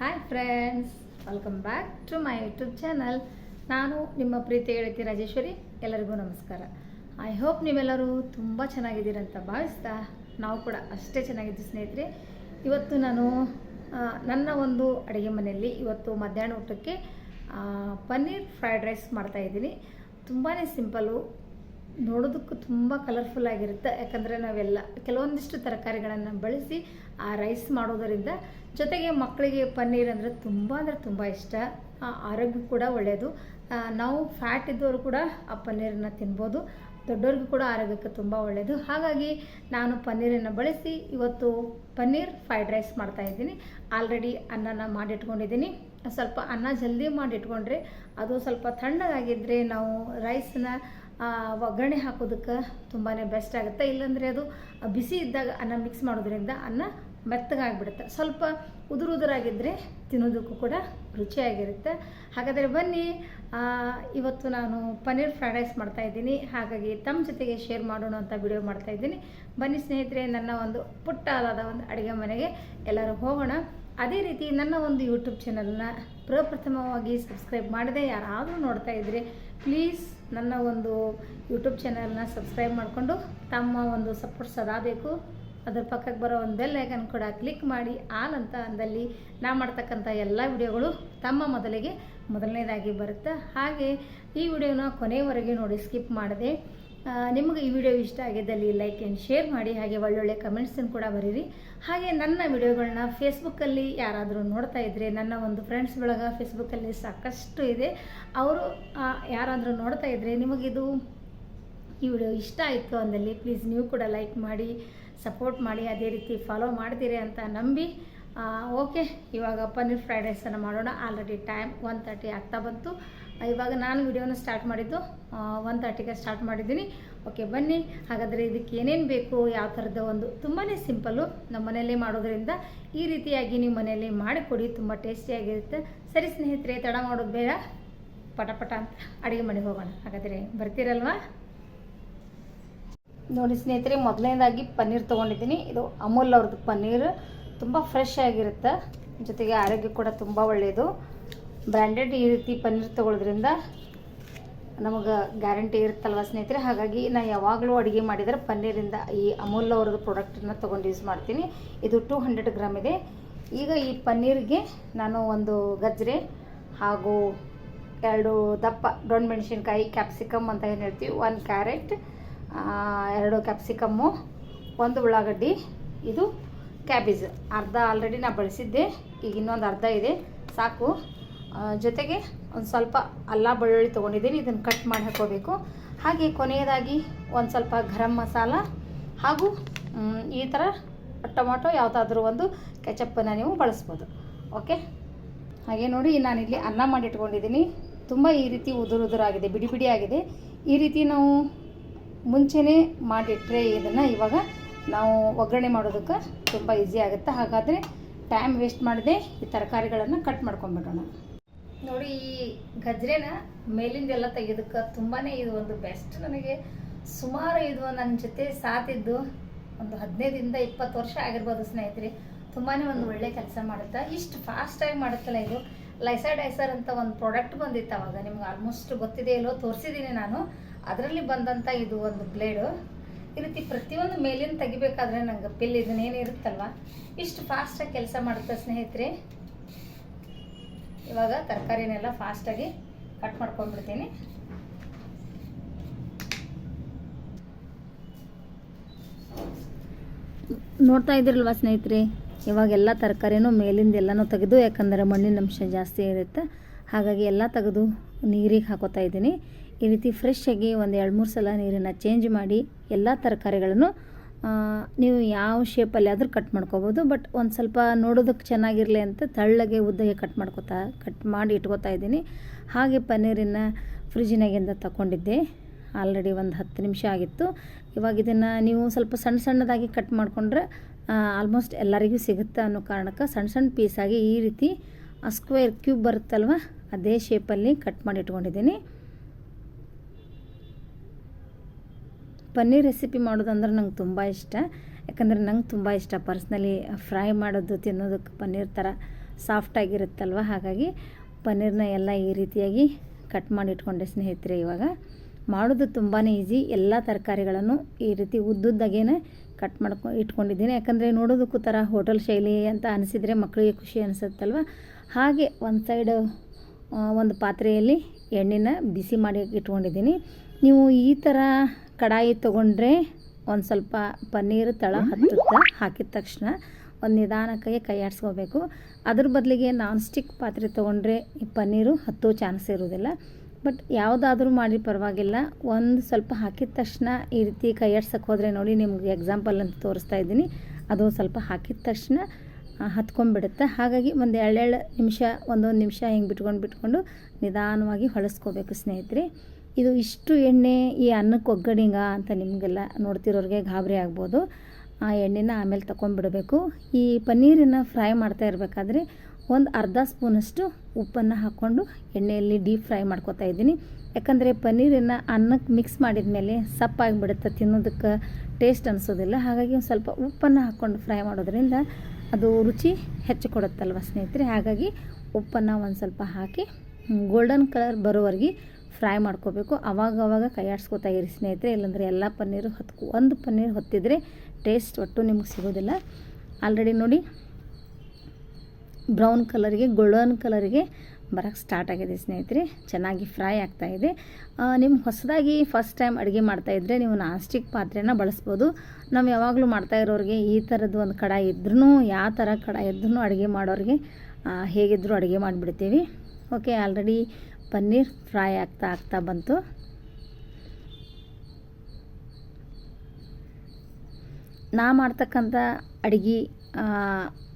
Hi friends welcome back to my YouTube channel ನಾನು ನಿಮ್ಮ ಪ್ರೀತಿ ಗೆಳತಿ ರಾಜೇಶ್ವರಿ. ಎಲ್ಲರಿಗೂ ನಮಸ್ಕಾರ. ಐ ಹೋಪ್ ನೀವೆಲ್ಲರೂ ತುಂಬ ಚೆನ್ನಾಗಿದ್ದೀರಂತ ಭಾವಿಸ್ತಾ ನಾವು ಕೂಡ ಅಷ್ಟೇ ಚೆನ್ನಾಗಿದ್ದು ಸ್ನೇಹಿತರೆ. ಇವತ್ತು ನಾನು ನನ್ನ ಒಂದು ಅಡುಗೆ ಮನೆಯಲ್ಲಿ ಇವತ್ತು ಮಧ್ಯಾಹ್ನ ಊಟಕ್ಕೆ ಪನ್ನೀರ್ ಫ್ರೈಡ್ ರೈಸ್ ಮಾಡ್ತಾಯಿದ್ದೀನಿ ತುಂಬಾ ಸಿಂಪಲ್ಲು ನೋಡೋದಕ್ಕೂ ತುಂಬ ಕಲರ್ಫುಲ್ ಆಗಿರುತ್ತೆ. ಯಾಕಂದರೆ ನಾವೆಲ್ಲ ಕೆಲವೊಂದಿಷ್ಟು ತರಕಾರಿಗಳನ್ನು ಬಳಸಿ ಆ ರೈಸ್ ಮಾಡೋದರಿಂದ ಜೊತೆಗೆ ಮಕ್ಕಳಿಗೆ ಪನ್ನೀರ್ ಅಂದರೆ ತುಂಬ ಅಂದರೆ ತುಂಬ ಇಷ್ಟ. ಆ, ಆರೋಗ್ಯಕ್ಕೆ ಕೂಡ ಒಳ್ಳೆಯದು ನಾವು ಫ್ಯಾಟ್ ಇದ್ದವರು ಕೂಡ ಆ ಪನ್ನೀರನ್ನು ತಿನ್ಬೋದು. ದೊಡ್ಡವ್ರಿಗೂ ಕೂಡ ಆರೋಗ್ಯಕ್ಕೆ ತುಂಬ ಒಳ್ಳೆಯದು ಹಾಗಾಗಿ ನಾನು ಪನ್ನೀರನ್ನು ಬಳಸಿ ಇವತ್ತು ಪನ್ನೀರ್ ಫ್ರೈಡ್ ರೈಸ್ ಮಾಡ್ತಾಯಿದ್ದೀನಿ ಆಲ್ರೆಡಿ ಅನ್ನನ ಮಾಡಿಟ್ಕೊಂಡಿದ್ದೀನಿ. ಸ್ವಲ್ಪ ಅನ್ನ ಜಲ್ದಿ ಮಾಡಿಟ್ಕೊಂಡ್ರೆ ಅದು ಸ್ವಲ್ಪ ತಣ್ಣಗಾಗಿದ್ದರೆ ನಾವು ರೈಸನ್ನ ಒಗ್ಗರಣೆ ಹಾಕೋದಕ್ಕೆ ತುಂಬಾ ಬೆಸ್ಟ್ ಆಗುತ್ತೆ. ಇಲ್ಲಾಂದರೆ ಅದು ಬಿಸಿ ಇದ್ದಾಗ ಅನ್ನ ಮಿಕ್ಸ್ ಮಾಡೋದ್ರಿಂದ ಅನ್ನ ಮೆತ್ತಗಾಗ್ಬಿಡುತ್ತೆ. ಸ್ವಲ್ಪ ಉದುರು ಉದುರಾಗಿದ್ದರೆ ತಿನ್ನೋದಕ್ಕೂ ಕೂಡ ರುಚಿಯಾಗಿರುತ್ತೆ. ಹಾಗಾದರೆ ಬನ್ನಿ ಇವತ್ತು ನಾನು ಪನ್ನೀರ್ ಫ್ರೈಡ್ ರೈಸ್ ಮಾಡ್ತಾಯಿದ್ದೀನಿ ಹಾಗಾಗಿ ತಮ್ಮ ಜೊತೆಗೆ ಶೇರ್ ಮಾಡೋಣ ಅಂತ ವಿಡಿಯೋ ಮಾಡ್ತಾಯಿದ್ದೀನಿ ಬನ್ನಿ ಸ್ನೇಹಿತರೆ, ನನ್ನ ಒಂದು ಪುಟ್ಟದಾದ ಒಂದು ಅಡುಗೆ ಮನೆಗೆ ಎಲ್ಲರೂ ಹೋಗೋಣ. ಅದೇ ರೀತಿ ನನ್ನ ಒಂದು ಯೂಟ್ಯೂಬ್ ಚಾನಲ್ನ ಪ್ರಪ್ರಥಮವಾಗಿ ಸಬ್ಸ್ಕ್ರೈಬ್ ಮಾಡದೆ ಯಾರಾದರೂ ನೋಡ್ತಾ ಇದ್ದರೆ ಪ್ಲೀಸ್ ನನ್ನ ಒಂದು ಯೂಟ್ಯೂಬ್ ಚಾನಲ್ನ ಸಬ್ಸ್ಕ್ರೈಬ್ ಮಾಡಿಕೊಂಡು ತಮ್ಮ ಒಂದು ಸಪೋರ್ಟ್ ಸದಾ ಬೇಕು. ಅದ್ರ ಪಕ್ಕಕ್ಕೆ ಬರೋ ಒಂದು ಬೆಲ್ ಐಕನ್ ಕೂಡ ಕ್ಲಿಕ್ ಮಾಡಿ, ಆಲ್ ಅಂತ ಅಂದಲ್ಲಿ ನಾ ಮಾಡ್ತಕ್ಕಂಥ ಎಲ್ಲ ವಿಡಿಯೋಗಳು ತಮ್ಮ ಮೊದಲಿಗೆ, ಮೊದಲನೇದಾಗಿ ಬರುತ್ತೆ? ಹಾಗೆ ಈ ವಿಡಿಯೋನ ಕೊನೆಯವರೆಗೆ ನೋಡಿ ಸ್ಕಿಪ್ ಮಾಡದೆ. ನಿಮಗೆ ಈ ವಿಡಿಯೋ ಇಷ್ಟ ಆಗಿದ್ದಲ್ಲಿ ಲೈಕ್ ಆ್ಯಂಡ್ ಶೇರ್ ಮಾಡಿ, ಹಾಗೆ ಒಳ್ಳೊಳ್ಳೆ ಕಮೆಂಟ್ಸನ್ನು ಕೂಡ ಬರೀರಿ. ಹಾಗೆ ನನ್ನ ವಿಡಿಯೋಗಳನ್ನ ಫೇಸ್ಬುಕ್ಕಲ್ಲಿ ಯಾರಾದರೂ ನೋಡ್ತಾ ಇದ್ದರೆ ನನ್ನ ಒಂದು ಫ್ರೆಂಡ್ಸ್ ಬಳಗ ಫೇಸ್ಬುಕ್ಕಲ್ಲಿ ಸಾಕಷ್ಟು ಇದೆ. ಅವರು ಯಾರಾದರೂ ನೋಡ್ತಾ ಇದ್ದರೆ ನಿಮಗಿದು ಈ ವಿಡಿಯೋ ಇಷ್ಟ ಆಯಿತು ಅಂದಲ್ಲಿ ಪ್ಲೀಸ್ ನೀವು ಕೂಡ ಲೈಕ್ ಮಾಡಿ ಸಪೋರ್ಟ್ ಮಾಡಿ, ಅದೇ ರೀತಿ ಫಾಲೋ ಮಾಡ್ತೀರಿ ಅಂತ ನಂಬಿ. ಓಕೆ ಇವಾಗ ಪನ್ನೀರ್ ಫ್ರೈಡ್ ರೈಸನ್ನು ಮಾಡೋಣ. ಆಲ್ರೆಡಿ ಟೈಮ್ ಒನ್ ತರ್ಟಿ ಆಗ್ತಾ ಬಂತು. ಇವಾಗ ನಾನು ವಿಡಿಯೋನ ಸ್ಟಾರ್ಟ್ ಮಾಡಿದ್ದು ಒನ್ ತರ್ಟಿಗೆ ಸ್ಟಾರ್ಟ್ ಮಾಡಿದ್ದೀನಿ. ಓಕೆ ಬನ್ನಿ. ಹಾಗಾದರೆ ಇದಕ್ಕೆ ಏನೇನು ಬೇಕು, ಯಾವ ಥರದ ಒಂದು ತುಂಬಾ ಸಿಂಪಲ್ಲು ನಮ್ಮ ಮನೆಯಲ್ಲೇ ಮಾಡೋದ್ರಿಂದ ಈ ರೀತಿಯಾಗಿ ನೀವು ಮನೆಯಲ್ಲಿ ಮಾಡಿಕೊಡಿ, ತುಂಬ ಟೇಸ್ಟಿಯಾಗಿರುತ್ತೆ ಸರಿ ಸ್ನೇಹಿತರೆ, ತಡ ಮಾಡೋದು ಬೇಡ. ಪಟ ಪಟ ಅಂತ ಅಡುಗೆ ಮನೆಗೆ ಹೋಗೋಣ. ಹಾಗಾದರೆ ಬರ್ತೀರಲ್ವಾ? ನೋಡಿ ಸ್ನೇಹಿತರೆ, ಮೊದಲನೇದಾಗಿ ಪನ್ನೀರ್ ತೊಗೊಂಡಿದ್ದೀನಿ. ಇದು ಅಮೂಲ್ ಅವ್ರದ್ದು ಪನ್ನೀರ್. ತುಂಬ ಫ್ರೆಶ್ ಆಗಿರುತ್ತೆ. ಜೊತೆಗೆ ಆರೋಗ್ಯ ಕೂಡ ತುಂಬ ಒಳ್ಳೆಯದು ಬ್ರ್ಯಾಂಡೆಡ್ ಈ ರೀತಿ ಪನ್ನೀರ್ ತೊಗೊಳೋದ್ರಿಂದ ನಮಗೆ ಗ್ಯಾರಂಟಿ ಇರುತ್ತಲ್ವ ಸ್ನೇಹಿತರೆ? ಹಾಗಾಗಿ ನಾನು ಯಾವಾಗಲೂ ಅಡುಗೆ ಮಾಡಿದರೆ ಪನ್ನೀರಿಂದ ಈ ಅಮೂಲ್ ಅವ್ರದ್ದು ಪ್ರಾಡಕ್ಟನ್ನು ತೊಗೊಂಡು ಯೂಸ್ ಮಾಡ್ತೀನಿ. ಇದು ಟೂ ಹಂಡ್ರೆಡ್ ಗ್ರಾಮ್ ಇದೆ. ಈಗ ಈ ಪನ್ನೀರಿಗೆ ನಾನು ಒಂದು ಗಜ್ಜರೆ ಹಾಗೂ ಎರಡು ದಪ್ಪ ಡೊಣ್ ಮೆಣಸಿನ್ಕಾಯಿ ಕ್ಯಾಪ್ಸಿಕಮ್ ಅಂತ ಏನು ಹೇಳ್ತೀವಿ ಒಂದು ಕ್ಯಾರೆಟ್ ಎರಡು ಕ್ಯಾಪ್ಸಿಕಮ್ಮು ಒಂದು ಉಳ್ಳಾಗಡ್ಡಿ, ಇದು ಕ್ಯಾಬೇಜ್ ಅರ್ಧ ಆಲ್ರೆಡಿ ನಾ ಬಳಸಿದ್ದೆ. ಈಗ ಇನ್ನೊಂದು ಅರ್ಧ ಇದೆ. ಸಾಕು. ಜೊತೆಗೆ ಒಂದು ಸ್ವಲ್ಪ ಅಲ್ಲ ಬೆಳ್ಳುಳ್ಳಿ ತೊಗೊಂಡಿದ್ದೀನಿ, ಇದನ್ನು ಕಟ್ ಮಾಡಿ ಹಾಕೋಬೇಕು. ಹಾಗೆ ಕೊನೆಯದಾಗಿ ಒಂದು ಸ್ವಲ್ಪ ಗರಂ ಮಸಾಲ ಹಾಗೂ ಈ ಥರ ಟೊಮೊಟೊ ಯಾವುದಾದ್ರೂ ಒಂದು ಕೆಚಪ್ಪನ್ನು ನೀವು ಬಳಸ್ಬೋದು. ಓಕೆ ಹಾಗೆ ನೋಡಿ, ನಾನಿಲ್ಲಿ ಅನ್ನ ಮಾಡಿಟ್ಕೊಂಡಿದ್ದೀನಿ ತುಂಬ ಈ ರೀತಿ ಉದುರು ಉದುರಾಗಿದೆ ಬಿಡಿ ಬಿಡಿ ಆಗಿದೆ. ಈ ರೀತಿ ನಾವು ಮುಂಚೆನೇ ಮಾಡಿಟ್ರೆ ಇದನ್ನು ಇವಾಗ ನಾವು ಒಗ್ಗರಣೆ ಮಾಡೋದಕ್ಕೆ ತುಂಬ ಈಸಿ ಆಗುತ್ತೆ. ಹಾಗಾದರೆ ಟೈಮ್ ವೇಸ್ಟ್ ಮಾಡದೆ ಈ ತರಕಾರಿಗಳನ್ನು ಕಟ್ ಮಾಡ್ಕೊಂಡ್ಬಿಡೋಣ. ನೋಡಿ, ಈ ಗಜ್ರೆನ ಮೇಲಿಂದೆಲ್ಲ ತೆಗೆಯೋದಕ್ಕೆ ತುಂಬಾ ಇದು ಒಂದು ಬೆಸ್ಟ್ ನನಗೆ. ಸುಮಾರು ಇದು ನನ್ನ ಜೊತೆ ಸಾತಿದ್ದು ಒಂದು ಹದಿನೈದರಿಂದ ಇಪ್ಪತ್ತು ವರ್ಷ ಆಗಿರ್ಬೋದು ಸ್ನೇಹಿತರೆ. ತುಂಬಾ ಒಂದು ಒಳ್ಳೆ ಕೆಲಸ ಮಾಡುತ್ತೆ, ಇಷ್ಟು ಫಾಸ್ಟಾಗಿ ಮಾಡುತ್ತಲ್ಲ ಇದು. ಲೈಸರ್ ಡೈಸರ್ ಅಂತ ಒಂದು ಪ್ರಾಡಕ್ಟ್ ಬಂದಿತ್ತು ಅವಾಗ, ನಿಮ್ಗೆ ಆಲ್ಮೋಸ್ಟ್ ಗೊತ್ತಿದೆ ಇಲ್ಲೋ ತೋರಿಸಿದ್ದೀನಿ ನಾನು. ಅದರಲ್ಲಿ ಬಂದಂಥ ಇದು ಒಂದು ಬ್ಲೇಡು ಈ ರೀತಿ ಪ್ರತಿಯೊಂದು ಮೇಲಿನ ತೆಗಿಬೇಕಾದ್ರೆ ನಂಗೆ ಪಿಲ್ ಇದನ್ನೇನು ಇರುತ್ತಲ್ವ ಇಷ್ಟು ಫಾಸ್ಟಾಗಿ ಕೆಲಸ ಮಾಡುತ್ತೆ ಸ್ನೇಹಿತರೆ. ಇವಾಗ ತರಕಾರಿನೆಲ್ಲ ಫಾಸ್ಟಾಗಿ ಕಟ್ ಮಾಡ್ಕೊಂಡ್ಬಿಡ್ತೀನಿ. ನೋಡ್ತಾ ಇದ್ರಲ್ವಾ ಸ್ನೇಹಿತರೆ ಇವಾಗೆಲ್ಲ ತರಕಾರಿನೂ ಮೇಲಿಂದ ಎಲ್ಲನೂ ತೆಗೆದು, ಯಾಕಂದರೆ ಮಣ್ಣಿನ ಅಂಶ ಜಾಸ್ತಿ ಇರುತ್ತೆ. ಹಾಗಾಗಿ ಎಲ್ಲ ತೆಗೆದು ನೀರಿಗೆ ಹಾಕೋತಾ ಇದ್ದೀನಿ. ಈ ರೀತಿ ಫ್ರೆಶ್ ಆಗಿ ಒಂದು ಎರಡು ಮೂರು ಸಲ ನೀರನ್ನು ಚೇಂಜ್ ಮಾಡಿ, ಎಲ್ಲ ತರಕಾರಿಗಳನ್ನು ನೀವು ಯಾವ ಶೇಪಲ್ಲಿ ಆದರೂ ಕಟ್ ಮಾಡ್ಕೋಬೋದು ಬಟ್ ಒಂದು ಸ್ವಲ್ಪ ನೋಡೋದಕ್ಕೆ ಚೆನ್ನಾಗಿರಲಿ ಅಂತ ತಳ್ಳಗೆ ಉದ್ದಗೆ ಕಟ್ ಮಾಡ್ಕೋತಾ ಕಟ್ ಮಾಡಿ ಇಟ್ಕೋತಾ ಇದ್ದೀನಿ. ಹಾಗೆ ಪನ್ನೀರನ್ನು ಫ್ರಿಜ್ಜಿನಾಗಿಂದ ತಗೊಂಡಿದ್ದೆ. ಆಲ್ರೆಡಿ ಒಂದು ಹತ್ತು ನಿಮಿಷ ಆಗಿತ್ತು. ಇವಾಗ ಇದನ್ನು ನೀವು ಸ್ವಲ್ಪ ಸಣ್ಣ ಸಣ್ಣದಾಗಿ ಕಟ್ ಮಾಡಿಕೊಂಡ್ರೆ ಆಲ್ಮೋಸ್ಟ್ ಎಲ್ಲರಿಗೂ ಸಿಗುತ್ತೆ ಅನ್ನೋ ಕಾರಣಕ್ಕೆ ಸಣ್ಣ ಸಣ್ಣ ಪೀಸಾಗಿ ಈ ರೀತಿ ಸ್ಕ್ವೇರ್ ಕ್ಯೂಬ್ ಬರುತ್ತಲ್ವ, ಅದೇ ಶೇಪಲ್ಲಿ ಕಟ್ ಮಾಡಿ ಇಟ್ಕೊಂಡಿದ್ದೀನಿ. ಪನ್ನೀರ್ ರೆಸಿಪಿ ಮಾಡೋದಂದ್ರೆ ನಂಗೆ ತುಂಬ ಇಷ್ಟ. ಯಾಕಂದರೆ ನಂಗೆ ತುಂಬ ಇಷ್ಟ. ಪರ್ಸ್ನಲಿ ಫ್ರೈ ಮಾಡೋದು, ತಿನ್ನೋದಕ್ಕೆ ಪನ್ನೀರ್ ಥರ ಸಾಫ್ಟಾಗಿರುತ್ತಲ್ವ ಹಾಗಾಗಿ ಪನ್ನೀರ್ನ ಎಲ್ಲ ಈ ರೀತಿಯಾಗಿ ಕಟ್ ಮಾಡಿ ಇಟ್ಕೊಂಡೆ ಸ್ನೇಹಿತರೆ ಇವಾಗ. ಮಾಡೋದು ತುಂಬಾ ಈಸಿ ಎಲ್ಲ ತರಕಾರಿಗಳನ್ನು ಈ ರೀತಿ ಉದ್ದುದ್ದಾಗೇನೆ ಕಟ್ ಮಾಡ್ಕೊ, ಇಟ್ಕೊಂಡಿದ್ದೀನಿ. ಯಾಕಂದರೆ ನೋಡೋದಕ್ಕೂ ಥರ ಹೋಟೆಲ್ ಶೈಲಿ ಅಂತ ಅನಿಸಿದರೆ ಮಕ್ಕಳಿಗೆ ಖುಷಿ ಅನಿಸುತ್ತಲ್ವ? ಹಾಗೆ ಒಂದು ಸೈಡ್ ಒಂದು ಪಾತ್ರೆಯಲ್ಲಿ ಎಣ್ಣೆನ ಬಿಸಿ ಮಾಡಿ ಇಟ್ಕೊಂಡಿದ್ದೀನಿ. ನೀವು ಈ ಥರ ಕಡಾಯಿ ತೊಗೊಂಡ್ರೆ ಒಂದು ಸ್ವಲ್ಪ ಪನ್ನೀರು ತಳ ಹತ್ತುತ್ತಾ ಹಾಕಿದ ತಕ್ಷಣ ಒಂದು ನಿಧಾನಕ್ಕೆ ಕೈ ಆಡಿಸ್ಕೋಬೇಕು. ಅದ್ರ ಬದಲಿಗೆ ನಾನ್ ಸ್ಟಿಕ್ ಪಾತ್ರೆ ತೊಗೊಂಡ್ರೆ ಈ ಪನ್ನೀರು ಹತ್ತೋ ಚಾನ್ಸ್ ಇರೋದಿಲ್ಲ. ಬಟ್ ಯಾವುದಾದ್ರೂ ಮಾಡಿ ಪರವಾಗಿಲ್ಲ. ಒಂದು ಸ್ವಲ್ಪ ಹಾಕಿದ ತಕ್ಷಣ ಈ ರೀತಿ ಕೈ ಆಡ್ಸಕ್ಕೆ ಹೋದರೆ ನೋಡಿ ನಿಮ್ಗೆ ಎಕ್ಸಾಂಪಲ್ ಅಂತ ತೋರಿಸ್ತಾ ಇದ್ದೀನಿ. ಅದು ಸ್ವಲ್ಪ ಹಾಕಿದ ತಕ್ಷಣ ಹತ್ಕೊಂಡ್ಬಿಡುತ್ತೆ. ಹಾಗಾಗಿ ಒಂದು ಎರಡೆರಡು ನಿಮಿಷ ಒಂದೊಂದು ನಿಮಿಷ ಹಿಂಗೆ ಬಿಟ್ಕೊಂಡು ಬಿಟ್ಕೊಂಡು ನಿಧಾನವಾಗಿ ಹೊಳಸ್ಕೋಬೇಕು ಸ್ನೇಹಿತರೆ. ಇದು ಇಷ್ಟು ಎಣ್ಣೆ ಈ ಅನ್ನಕ್ಕೆ ಒಗ್ಗಡಿಂಗ ಅಂತ ನಿಮಗೆಲ್ಲ ನೋಡ್ತಿರೋರಿಗೆ ಗಾಬರಿ ಆಗ್ಬೋದು. ಆ ಎಣ್ಣೆನ ಆಮೇಲೆ ತಗೊಂಡ್ಬಿಡಬೇಕು ಈ ಪನ್ನೀರನ್ನ ಫ್ರೈ ಮಾಡ್ತಾ ಇರಬೇಕಾದ್ರೆ ಒಂದು ಅರ್ಧ ಸ್ಪೂನಷ್ಟು ಉಪ್ಪನ್ನು ಹಾಕ್ಕೊಂಡು ಎಣ್ಣೆಯಲ್ಲಿ ಡೀಪ್ ಫ್ರೈ ಮಾಡ್ಕೊತಾ ಇದ್ದೀನಿ. ಯಾಕಂದರೆ ಪನ್ನೀರನ್ನು ಅನ್ನಕ್ಕೆ ಮಿಕ್ಸ್ ಮಾಡಿದ ಮೇಲೆ ಸಪ್ಪಾಗಿಬಿಡುತ್ತೆ, ತಿನ್ನೋದಕ್ಕೆ ಟೇಸ್ಟ್ ಅನಿಸೋದಿಲ್ಲ. ಹಾಗಾಗಿ ಒಂದು ಸ್ವಲ್ಪ ಉಪ್ಪನ್ನು ಹಾಕ್ಕೊಂಡು ಫ್ರೈ ಮಾಡೋದ್ರಿಂದ ಅದು ರುಚಿ ಹೆಚ್ಚು ಕೊಡುತ್ತಲ್ವ ಸ್ನೇಹಿತರೆ? ಹಾಗಾಗಿ ಉಪ್ಪನ್ನು ಒಂದು ಸ್ವಲ್ಪ ಹಾಕಿ ಗೋಲ್ಡನ್ ಕಲರ್ ಬರೋವರೆಗೆ ಫ್ರೈ ಮಾಡ್ಕೋಬೇಕು. ಅವಾಗ ಅವಾಗ ಕೈ ಆಡಿಸ್ಕೋತಾ ಇರಿ ಸ್ನೇಹಿತರೆ. ಇಲ್ಲಾಂದರೆ ಎಲ್ಲ ಪನ್ನೀರು ಹೊತ್ಕೊ, ಒಂದು ಪನ್ನೀರ್ ಹೊತ್ತಿದ್ರೆ ಟೇಸ್ಟ್ ಒಟ್ಟು ನಿಮ್ಗೆ ಸಿಗೋದಿಲ್ಲ. ಆಲ್ರೆಡಿ ನೋಡಿ, ಬ್ರೌನ್ ಕಲರ್ಗೆ, ಗೋಲ್ಡನ್ ಕಲರ್ಗೆ ಬರೋಕ್ಕೆ ಸ್ಟಾರ್ಟ್ ಆಗಿದೆ ಸ್ನೇಹಿತರೆ. ಚೆನ್ನಾಗಿ ಫ್ರೈ ಆಗ್ತಾ ಇದೆ. ನಿಮ್ಮ ಹೊಸದಾಗಿ ಫಸ್ಟ್ ಟೈಮ್ ಅಡುಗೆ ಮಾಡ್ತಾಯಿದ್ರೆ ನೀವು ನಾಸ್ಟಿಕ್ ಸ್ಟಿಕ್ ಪಾತ್ರೆನ ಬಳಸ್ಬೋದು. ನಾವು ಯಾವಾಗಲೂ ಮಾಡ್ತಾ ಇರೋರಿಗೆ ಈ ಥರದ್ದು ಒಂದು ಕಡ ಇದ್ರೂ ಯಾವ ಥರ ಕಡ ಇದ್ರೂ ಅಡುಗೆ ಮಾಡೋರಿಗೆ ಹೇಗಿದ್ದರೂ ಅಡುಗೆ ಮಾಡಿಬಿಡ್ತೀವಿ. ಓಕೆ, ಆಲ್ರೆಡಿ ಪನ್ನೀರ್ ಫ್ರೈ ಆಗ್ತಾ ಆಗ್ತಾ ಬಂತು. ನಾ ಮಾಡ್ತಕ್ಕಂಥ ಅಡುಗೆ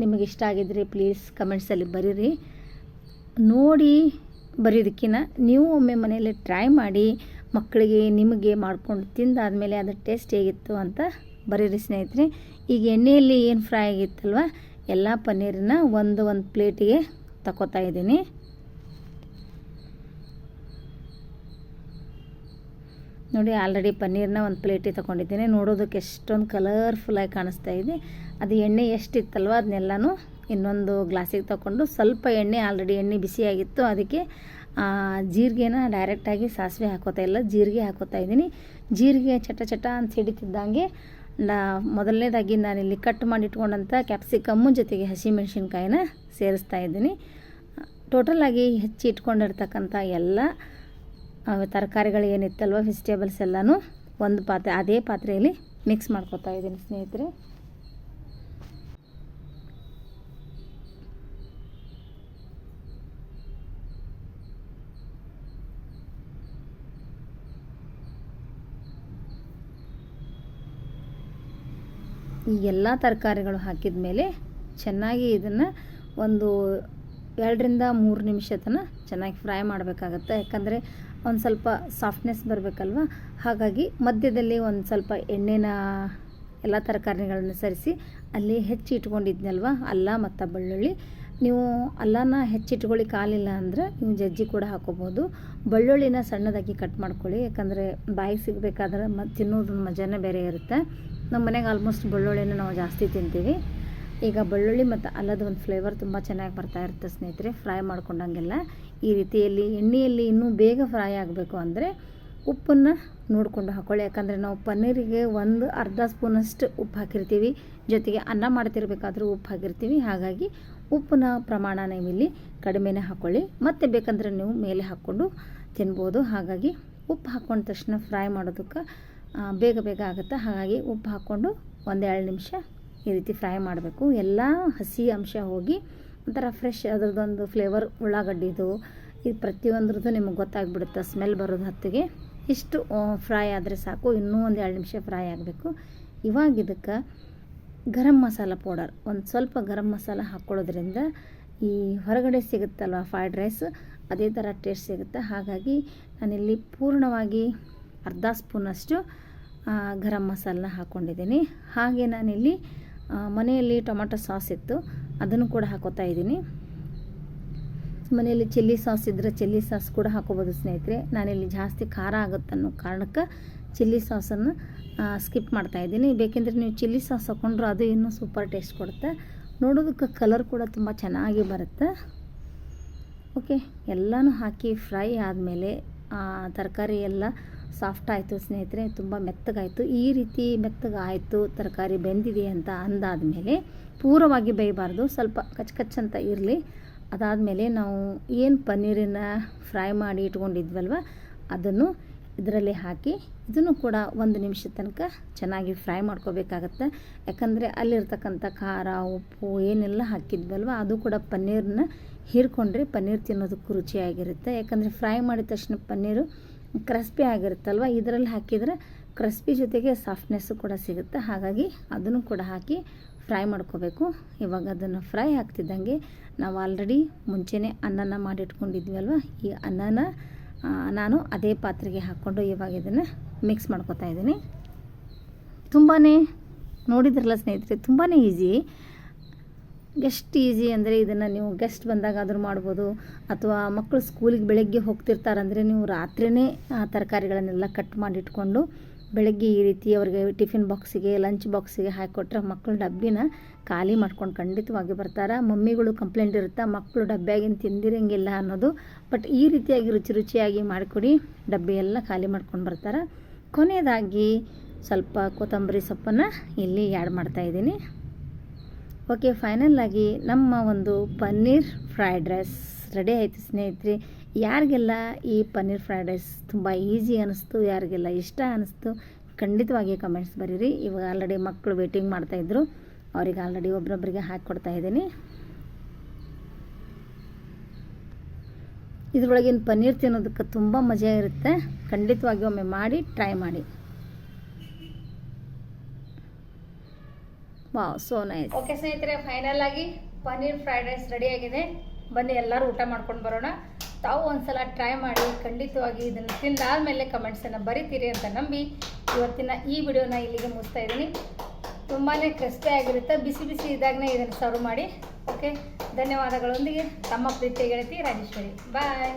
ನಿಮಗೆ ಇಷ್ಟ ಆಗಿದ್ರೆ ಪ್ಲೀಸ್ ಕಮೆಂಟ್ಸಲ್ಲಿ ಬರೀರಿ. ನೋಡಿ ಬರೆಯೋದಕ್ಕಿಂತ ನೀವು ಒಮ್ಮೆ ಮನೆಯಲ್ಲಿ ಟ್ರೈ ಮಾಡಿ ಮಕ್ಕಳಿಗೆ ನಿಮಗೆ ಮಾಡ್ಕೊಂಡು ತಿಂದಾದಮೇಲೆ ಅದರ ಟೇಸ್ಟ್ ಹೇಗಿತ್ತು ಅಂತ ಬರೀರಿ ಸ್ನೇಹಿತರೆ. ಈಗ ಎಣ್ಣೆಯಲ್ಲಿ ಏನು ಫ್ರೈ ಆಗಿತ್ತಲ್ವ? ಎಲ್ಲ ಪನ್ನೀರನ್ನ ಒಂದು ಒಂದು ಪ್ಲೇಟಿಗೆ ತಗೋತಾ ಇದ್ದೀನಿ. ನೋಡಿ ಆಲ್ರೆಡಿ ಪನ್ನೀರ್ನ ಒಂದು ಪ್ಲೇಟಿಗೆ ತೊಗೊಂಡಿದ್ದೀನಿ. ನೋಡೋದಕ್ಕೆ ಎಷ್ಟೊಂದು ಕಲರ್ಫುಲ್ಲಾಗಿ ಕಾಣಿಸ್ತಾ ಇದೆ. ಅದು ಎಣ್ಣೆ ಎಷ್ಟಿತ್ತಲ್ವ, ಅದನ್ನೆಲ್ಲನೂ ಇನ್ನೊಂದು ಗ್ಲಾಸಿಗೆ ತೊಗೊಂಡು ಸ್ವಲ್ಪ ಎಣ್ಣೆ ಆಲ್ರೆಡಿ ಎಣ್ಣೆ ಬಿಸಿಯಾಗಿತ್ತು ಅದಕ್ಕೆ ಜೀರಿಗೆನ ಡೈರೆಕ್ಟಾಗಿ ಸಾಸಿವೆ ಹಾಕೋತಾ ಇಲ್ಲ, ಜೀರಿಗೆ ಹಾಕೋತಾ ಇದ್ದೀನಿ. ಜೀರಿಗೆ ಚಟ ಚಟ ಅಂತ ಹಿಡಿತಿದ್ದಂಗೆ, ನಾ, ಮೊದಲನೇದಾಗಿ ನಾನಿಲ್ಲಿ ಕಟ್ ಮಾಡಿ ಇಟ್ಕೊಂಡಂಥ ಕ್ಯಾಪ್ಸಿಕಮ್ಮು ಜೊತೆಗೆ ಹಸಿಮೆಣ್ಸಿನ್ಕಾಯಿನ ಸೇರಿಸ್ತಾ ಇದ್ದೀನಿ. ಟೋಟಲಾಗಿ ಹೆಚ್ಚಿ ಇಟ್ಕೊಂಡಿರ್ತಕ್ಕಂಥ ಎಲ್ಲ ತರಕಾರಿಗಳು ಏನಿತ್ತಲ್ವ ವೆಜಿಟೇಬಲ್ಸ್ ಎಲ್ಲನೂ ಒಂದು ಪಾತ್ರೆ, ಅದೇ ಪಾತ್ರೆಯಲ್ಲಿ ಮಿಕ್ಸ್ ಮಾಡ್ಕೊತಾ ಇದ್ದೀನಿ ಸ್ನೇಹಿತರೆ. ಈ ಎಲ್ಲ ತರಕಾರಿಗಳು ಹಾಕಿದ ಮೇಲೆ ಚೆನ್ನಾಗಿ ಇದನ್ನು ಒಂದು ಎರಡರಿಂದ ಮೂರು ನಿಮಿಷ ತನಕ ಚೆನ್ನಾಗಿ ಫ್ರೈ ಮಾಡಬೇಕಾಗತ್ತೆ. ಯಾಕಂದರೆ ಒಂದು ಸ್ವಲ್ಪ ಸಾಫ್ಟ್ನೆಸ್ ಬರಬೇಕಲ್ವ? ಹಾಗಾಗಿ ಮಧ್ಯದಲ್ಲಿ ಒಂದು ಸ್ವಲ್ಪ ಎಣ್ಣೆನ, ಎಲ್ಲ ತರಕಾರಿಗಳನ್ನ ಸರಿಸಿ ಅಲ್ಲಿ ಹೆಚ್ಚಿ ಇಟ್ಕೊಂಡಿದ್ನಲ್ವ ಅಲ್ಲ ಮತ್ತು ಬೆಳ್ಳುಳ್ಳಿ. ನೀವು ಅಲ್ಲನ ಹೆಚ್ಚಿಟ್ಕೊಳ್ಳಿ ಕಾಲಿಲ್ಲ ಅಂದರೆ ನೀವು ಜಜ್ಜಿ ಕೂಡ ಹಾಕೋಬೋದು ಬೆಳ್ಳುಳ್ಳಿನ ಸಣ್ಣದಾಗಿ ಕಟ್ ಮಾಡ್ಕೊಳ್ಳಿ. ಯಾಕಂದರೆ ಬಾಯಿಗೆ ಸಿಗಬೇಕಾದ್ರೆ ಮ ತಿನ್ನೋದ್ರ ಮಜಾನೇ ಬೇರೆ ಇರುತ್ತೆ. ನಮ್ಮ ಮನೆಗೆ ಆಲ್ಮೋಸ್ಟ್ ಬೆಳ್ಳುಳ್ಳಿನ ನಾವು ಜಾಸ್ತಿ ತಿಂತೀವಿ. ಈಗ ಬೆಳ್ಳುಳ್ಳಿ ಮತ್ತು ಅಲ್ಲದ ಒಂದು ಫ್ಲೇವರ್ ತುಂಬ ಚೆನ್ನಾಗಿ ಬರ್ತಾ ಇರುತ್ತೆ ಸ್ನೇಹಿತರೆ. ಫ್ರೈ ಮಾಡ್ಕೊಂಡಂಗೆಲ್ಲ. ಈ ರೀತಿಯಲ್ಲಿ ಎಣ್ಣೆಯಲ್ಲಿ ಇನ್ನೂ ಬೇಗ ಫ್ರೈ ಆಗಬೇಕು ಅಂದರೆ ಉಪ್ಪನ್ನು ನೋಡಿಕೊಂಡು ಹಾಕೊಳ್ಳಿ. ಯಾಕಂದರೆ ನಾವು ಪನ್ನೀರಿಗೆ ಒಂದು ಅರ್ಧ ಸ್ಪೂನಷ್ಟು ಉಪ್ಪು ಹಾಕಿರ್ತೀವಿ. ಜೊತೆಗೆ ಅನ್ನ ಮಾಡ್ತಿರ್ಬೇಕಾದ್ರೂ ಉಪ್ಪು ಹಾಕಿರ್ತೀವಿ. ಹಾಗಾಗಿ ಉಪ್ಪಿನ ಪ್ರಮಾಣ ನೀವಿಲ್ಲಿ ಕಡಿಮೆನೇ ಹಾಕ್ಕೊಳ್ಳಿ ಮತ್ತು ಬೇಕಂದರೆ ನೀವು ಮೇಲೆ ಹಾಕ್ಕೊಂಡು ತಿನ್ಬೋದು. ಹಾಗಾಗಿ ಉಪ್ಪು ಹಾಕ್ಕೊಂಡ ತಕ್ಷಣ ಫ್ರೈ ಮಾಡೋದಕ್ಕೆ ಬೇಗ ಬೇಗ ಆಗುತ್ತೆ? ಹಾಗಾಗಿ ಉಪ್ಪು ಹಾಕ್ಕೊಂಡು ಒಂದೆರಡು ನಿಮಿಷ ಈ ರೀತಿ ಫ್ರೈ ಮಾಡಬೇಕು. ಎಲ್ಲ ಹಸಿ ಅಂಶ ಹೋಗಿ ಒಂಥರ ಫ್ರೆಶ್ ಅದ್ರದ್ದೊಂದು ಫ್ಲೇವರ್ ಉಳ್ಳಾಗಡ್ಡಿದು ಇದು. ಪ್ರತಿಯೊಂದ್ರದ್ದು ನಿಮಗೆ ಗೊತ್ತಾಗ್ಬಿಡುತ್ತೆ ಸ್ಮೆಲ್ ಬರೋದು ಹತ್ತಿಗೆ. ಇಷ್ಟು ಫ್ರೈ ಆದರೆ ಸಾಕು. ಇನ್ನೂ ಒಂದು ಎರಡು ನಿಮಿಷ ಫ್ರೈ ಆಗಬೇಕು. ಇವಾಗ ಇದಕ್ಕೆ ಗರಂ ಮಸಾಲ ಪೌಡರ್ ಒಂದು ಸ್ವಲ್ಪ ಗರಂ ಮಸಾಲ ಹಾಕ್ಕೊಳ್ಳೋದ್ರಿಂದ ಈ ಹೊರಗಡೆ ಸಿಗುತ್ತಲ್ವ ಫ್ರೈಡ್ ರೈಸ್ ಅದೇ ಥರ ಟೇಸ್ಟ್ ಸಿಗುತ್ತೆ. ಹಾಗಾಗಿ ನಾನಿಲ್ಲಿ ಪೂರ್ಣವಾಗಿ ಅರ್ಧ ಸ್ಪೂನಷ್ಟು ಗರಂ ಮಸಾಲನ ಹಾಕ್ಕೊಂಡಿದ್ದೀನಿ ಹಾಗೆ ನಾನಿಲ್ಲಿ ಮನೆಯಲ್ಲಿ ಟೊಮೆಟೊ ಸಾಸ್ ಇತ್ತು. ಅದನ್ನು ಕೂಡ ಹಾಕೋತಾ ಇದ್ದೀನಿ. ಮನೆಯಲ್ಲಿ ಚಿಲ್ಲಿ ಸಾಸ್ ಇದ್ದರೆ ಚಿಲ್ಲಿ ಸಾಸ್ ಕೂಡ ಹಾಕೋಬೋದು ಸ್ನೇಹಿತರೆ. ನಾನಿಲ್ಲಿ ಜಾಸ್ತಿ ಖಾರ ಆಗುತ್ತೆ ಅನ್ನೋ ಕಾರಣಕ್ಕೆ ಚಿಲ್ಲಿ ಸಾಸನ್ನು ಸ್ಕಿಪ್ ಮಾಡ್ತಾ ಇದ್ದೀನಿ. ಬೇಕೆಂದರೆ ನೀವು ಚಿಲ್ಲಿ ಸಾಸ್ ಹಾಕ್ಕೊಂಡ್ರೆ ಅದು ಇನ್ನೂ ಸೂಪರ್ ಟೇಸ್ಟ್ ಕೊಡುತ್ತೆ. ನೋಡೋದಕ್ಕೆ ಕಲರ್ ಕೂಡ ತುಂಬ ಚೆನ್ನಾಗಿ ಬರುತ್ತೆ. ಓಕೆ, ಎಲ್ಲನೂ ಹಾಕಿ ಫ್ರೈ ಆದಮೇಲೆ ತರಕಾರಿ ಎಲ್ಲ ಸಾಫ್ಟ್ ಆಯಿತು ಸ್ನೇಹಿತರೆ, ತುಂಬ ಮೆತ್ತಗಾಯಿತು. ಈ ರೀತಿ ಮೆತ್ತಗಾಯಿತು, ತರಕಾರಿ ಬೆಂದಿದೆ ಅಂತ ಅಂದಾದ ಮೇಲೆ ಪೂರವಾಗಿ ಬೇಯಬಾರ್ದು. ಸ್ವಲ್ಪ ಕಚ್ ಕಚ್ ಅಂತ ಇರಲಿ. ಅದಾದಮೇಲೆ ನಾವು ಏನು ಪನ್ನೀರನ್ನ ಫ್ರೈ ಮಾಡಿ ಇಟ್ಕೊಂಡಿದ್ವಲ್ವ, ಅದನ್ನು ಇದರಲ್ಲಿ ಹಾಕಿ, ಇದನ್ನು ಕೂಡ ಒಂದು ನಿಮಿಷ ತನಕ ಚೆನ್ನಾಗಿ ಫ್ರೈ ಮಾಡ್ಕೋಬೇಕಾಗತ್ತೆ. ಯಾಕಂದರೆ ಅಲ್ಲಿರ್ತಕ್ಕಂಥ ಖಾರ, ಉಪ್ಪು ಏನೆಲ್ಲ ಹಾಕಿದ್ವಲ್ವ, ಅದು ಕೂಡ ಪನ್ನೀರನ್ನ ಹೀರ್ಕೊಂಡ್ರೆ ಪನ್ನೀರ್ ತಿನ್ನೋದಕ್ಕೂ ರುಚಿಯಾಗಿರುತ್ತೆ. ಯಾಕಂದರೆ ಫ್ರೈ ಮಾಡಿದ ತಕ್ಷಣ ಪನ್ನೀರು ಕ್ರಸ್ಪಿ ಆಗಿರುತ್ತಲ್ವ? ಇದರಲ್ಲಿ ಹಾಕಿದರೆ ಕ್ರಸ್ಪಿ ಜೊತೆಗೆ ಸಾಫ್ಟ್ನೆಸ್ಸು ಕೂಡ ಸಿಗುತ್ತೆ. ಹಾಗಾಗಿ ಅದನ್ನು ಕೂಡ ಹಾಕಿ ಫ್ರೈ ಮಾಡ್ಕೋಬೇಕು. ಇವಾಗ ಅದನ್ನು ಫ್ರೈ ಆಗ್ತಿದ್ದಂಗೆ ನಾವು ಆಲ್ರೆಡಿ ಮುಂಚೆನೇ ಅನ್ನನ ಮಾಡಿಟ್ಕೊಂಡಿದ್ವಲ್ವ? ಈ ಅನ್ನನ ನಾನು ಅದೇ ಪಾತ್ರೆಗೆ ಹಾಕ್ಕೊಂಡು ಇವಾಗ ಇದನ್ನು ಮಿಕ್ಸ್ ಮಾಡ್ಕೊತಾ ಇದ್ದೀನಿ. ತುಂಬಾ ನೋಡಿದ್ರಲ್ಲ ಸ್ನೇಹಿತರೆ ತುಂಬಾ ಈಸಿ ಎಷ್ಟು ಈಸಿ ಅಂದರೆ ಇದನ್ನು ನೀವು ಗೆಸ್ಟ್ ಬಂದಾಗ ಆದರೂ ಮಾಡ್ಬೋದು. ಅಥವಾ ಮಕ್ಕಳು ಸ್ಕೂಲಿಗೆ ಬೆಳಗ್ಗೆ ಹೋಗ್ತಿರ್ತಾರಂದರೆ ನೀವು ರಾತ್ರಿಯೇ ತರಕಾರಿಗಳನ್ನೆಲ್ಲ ಕಟ್ ಮಾಡಿಟ್ಕೊಂಡು ಬೆಳಗ್ಗೆ ಈ ರೀತಿ ಅವ್ರಿಗೆ ಟಿಫಿನ್ ಬಾಕ್ಸಿಗೆ ಲಂಚ್ ಬಾಕ್ಸಿಗೆ ಹಾಕಿಕೊಟ್ರೆ ಮಕ್ಕಳು ಡಬ್ಬಿನ ಖಾಲಿ ಮಾಡ್ಕೊಂಡು ಖಂಡಿತವಾಗಿ ಬರ್ತಾರೆ. ಮಮ್ಮಿಗಳು ಕಂಪ್ಲೇಂಟ್ ಇರುತ್ತೆ ಮಕ್ಕಳು ಡಬ್ಬಿಯಾಗಿನ ತಿಂದಿರಂಗಿಲ್ಲ ಅನ್ನೋದು. ಬಟ್ ಈ ರೀತಿಯಾಗಿ ರುಚಿ ರುಚಿಯಾಗಿ ಮಾಡಿಕೊಡಿ ಡಬ್ಬಿ ಎಲ್ಲ ಖಾಲಿ ಮಾಡ್ಕೊಂಡು ಬರ್ತಾರೆ. ಕೊನೆಯದಾಗಿ ಸ್ವಲ್ಪ ಕೊತ್ತಂಬರಿ ಸೊಪ್ಪನ್ನು ಇಲ್ಲಿ ಆ್ಯಡ್ ಮಾಡ್ತಾಯಿದ್ದೀನಿ ಓಕೆ ಫೈನಲ್ ಆಗಿ ನಮ್ಮ ಒಂದು ಪನ್ನೀರ್ ಫ್ರೈಡ್ ರೈಸ್ ರೆಡಿ ಆಯಿತು ಸ್ನೇಹಿತರೆ? ಯಾರಿಗೆಲ್ಲ ಈ ಪನ್ನೀರ್ ಫ್ರೈಡ್ ರೈಸ್ ತುಂಬ ಈಸಿ ಅನ್ನಿಸ್ತು ಯಾರಿಗೆಲ್ಲ ಇಷ್ಟ ಅನ್ನಿಸ್ತು ಖಂಡಿತವಾಗಿ ಕಮೆಂಟ್ಸ್ ಬರೀರಿ. ಇವಾಗ ಆಲ್ರೆಡಿ ಮಕ್ಕಳು ವೇಟಿಂಗ್ ಮಾಡ್ತಾಯಿದ್ರು ಅವ್ರಿಗೆ ಆಲ್ರೆಡಿ ಒಬ್ರೊಬ್ರಿಗೆ ಹಾಕ್ಕೊಡ್ತಾ ಇದ್ದೀನಿ. ಇದ್ರೊಳಗಿನ ಪನ್ನೀರ್ ತಿನ್ನೋದಕ್ಕೆ ತುಂಬ ಮಜಾ ಇರುತ್ತೆ. ಖಂಡಿತವಾಗಿ ಒಮ್ಮೆ ಮಾಡಿ ಟ್ರೈ ಮಾಡಿ. ವಾವ್ ಸೋ ಓಕೆ ಸ್ನೇಹಿತರೆ ಫೈನಲ್ ಆಗಿ ಪನ್ನೀರ್ ಫ್ರೈಡ್ ರೈಸ್ ರೆಡಿ ಆಗಿದೆ. ಬನ್ನಿ, ಎಲ್ಲರೂ ಊಟ ಮಾಡ್ಕೊಂಡು ಬರೋಣ. ತಾವು ಒಂದ್ಸಲ ಟ್ರೈ ಮಾಡಿ, ಖಂಡಿತವಾಗಿ ಇದನ್ನು ತಿಂದಾದ್ಮೇಲೆ ಕಮೆಂಟ್ಸನ್ನು ಬರಿತೀರಿ ಅಂತ ನಂಬಿ ಇವತ್ತಿನ ಈ ವಿಡಿಯೋನ ಇಲ್ಲಿಗೆ ಮುಗಿಸ್ತಾ ಇದ್ದೀನಿ. ತುಂಬಾ ಆಗಿರುತ್ತೆ. ಬಿಸಿ ಬಿಸಿ ಇದ್ದಾಗನೇ ಇದನ್ನು ಸರ್ವ್ ಮಾಡಿ. ಓಕೆ ಧನ್ಯವಾದಗಳೊಂದಿಗೆ ತಮ್ಮ ಪ್ರೀತಿಯ ಗೆಳತಿ ರಾಜೇಶ್ವರಿ. ಬಾಯ್